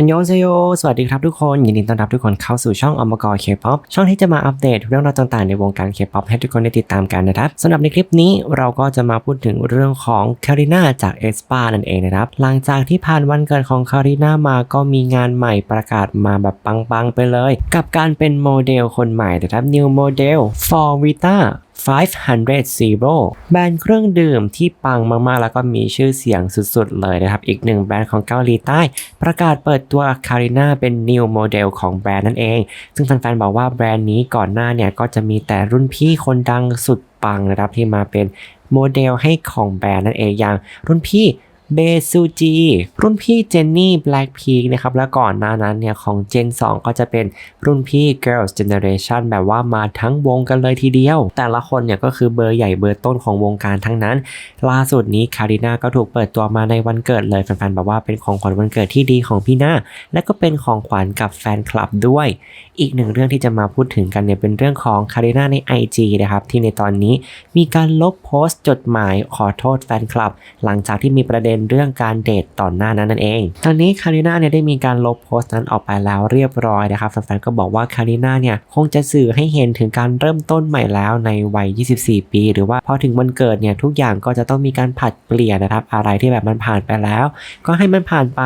อันยองเซโย สวัสดีครับทุกคน ยินดีต้อนรับทุกคนเข้าสู่ช่องอมกรเคป๊อปช่องที่จะมาอัปเดตเรื่องราวต่างๆในวงการเคป๊อปให้ทุกคนได้ติดตามกันนะครับสำหรับในคลิปนี้เราก็จะมาพูดถึงเรื่องของคาริน่าจากเอสปานั่นเองนะครับ หลังจากที่ผ่านวันเกิดของคาริน่ามาก็มีงานใหม่ประกาศมาแบบปังๆไปเลย กับการเป็นโมเดลคนใหม่นะครับ New Model for Vita 500 Zero แบรนด์เครื่องดื่มที่ปังมากๆ แล้วก็มีชื่อเสียงสุดๆ เลยนะครับ อีกหนึ่งแบรนด์ของเกาหลีใต้ ประกาศเปิดตัวคาริน่าเป็น New Model ของแบรนด์นั่นเอง ซึ่งแฟนๆ บอกว่าแบรนด์นี้ก่อนหน้าเนี่ยก็จะมีแต่รุ่นพี่คนดังสุดปังนะครับที่มาเป็นโมเดลให้ของแบรนด์นั่นเองอย่างรุ่นพี่ เบซูจีรุ่นพี่เจนนี่แบล็กพีคนะครับแล้วก่อนหน้านั้นเนี่ยของเจน 2 ก็จะเป็นรุ่นพี่ Girls Generation แบบว่ามาทั้งวงกันเลยทีเดียว แต่ละคนเนี่ยก็คือเบอร์ใหญ่เบอร์ต้นของวงการทั้งนั้น ล่าสุดนี้คาริน่าก็ถูกเปิดตัวมาในวันเกิดเลยแฟนๆบอกว่าเป็นของขวัญวันเกิดที่ดีของพี่หน้า และก็เป็นของขวัญกับแฟนคลับด้วย อีกหนึ่งเรื่องที่จะมาพูดถึงกันเนี่ยเป็นเรื่องของคาริน่าใน IG นะครับที่ในตอนนี้มีการลบโพสต์จดหมายขอโทษแฟนคลับ หลังจากที่มีประเด็นเรื่องการเดทต่อนหน้านั้นนั่นเองตอนนี้คาริน่าเนี่ยได้มีการลบโพสต์นั้นออกไปแล้วเรียบร้อยนะครับแฟนๆก็บอกว่าคาริน่าเนี่ยคงจะสื่อให้เห็นถึงการเริ่มต้นใหม่แล้วในวัย 24 ปี หรือว่าพอถึงวันเกิดเนี่ยทุกอย่างก็จะต้องมีการผัดเปลี่ยนนะครับอะไรที่แบบมันผ่านไปแล้ว ก็ให้มันผ่านไป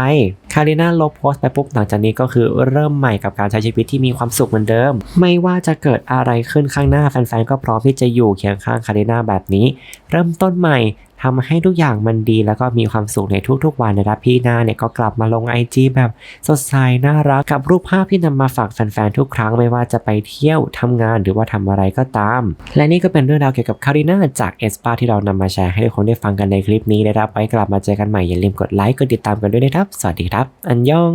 คาริน่าลบโพสต์ไปปุ๊บหลังจากนี้ก็คือเริ่มใหม่กับการใช้ชีวิตที่มีความสุขเหมือนเดิม ไม่ว่าจะเกิดอะไรขึ้นข้างหน้าแฟนๆก็พร้อมที่จะอยู่เคียงข้างคาริน่าแบบนี้ เริ่มต้นใหม่ทำให้ทุกอย่างมันดีแล้วก็มีความสุขในทุกๆวันนะครับพี่นาเนี่ยก็กลับมาลง IG แบบสดใสน่ารักกับรูปภาพที่นำมาฝากแฟนๆทุกครั้งไม่ว่าจะไปเที่ยวทำงานหรือว่าทำอะไรก็ตาม และนี่ก็เป็นเรื่องราวเกี่ยวกับคาริน่าจากเอสปาที่เรานำมาแชร์ให้ทุกคนได้ฟังกันในคลิปนี้นะครับไว้กลับมาเจอกันใหม่อย่าลืมกดไลค์กดติดตามกันด้วยนะครับ สวัสดีครับ อันยอง